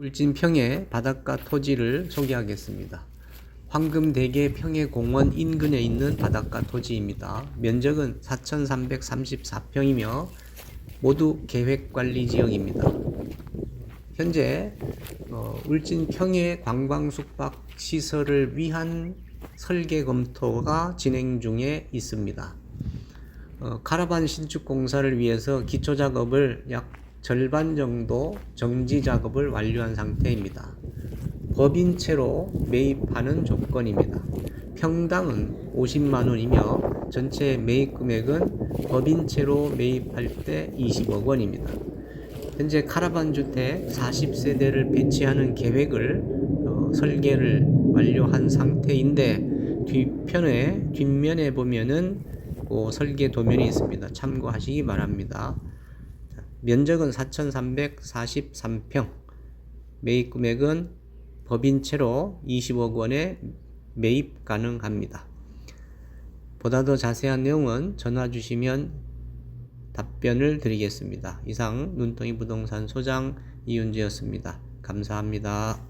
울진평의 바닷가 토지를 소개하겠습니다. 황금대계 평해공원 인근에 있는 바닷가 토지입니다. 면적은 4,334평이며 모두 계획관리지역입니다. 현재 어, 울진 평해 관광 숙박 시설을 위한 설계 검토가 진행 중에 있습니다. 어, 카라반 신축 공사를 위해서 기초 작업을 약 절반 정도 정지 작업을 완료한 상태입니다. 법인채로 매입하는 조건입니다. 평당은 50만 원이며 전체 매입 금액은 법인채로 매입할 때 20억 원입니다. 현재 카라반 주택 40세대를 배치하는 계획을 어, 설계를 완료한 상태인데 뒤편에 뒷면에 보면은 그 설계 도면이 있습니다. 참고하시기 바랍니다. 자, 면적은 4,343평, 매입 금액은 법인채로 20억 원에 매입 가능합니다. 보다 더 자세한 내용은 전화 주시면 답변을 드리겠습니다. 이상 눈덩이 부동산 소장 이윤재였습니다. 감사합니다.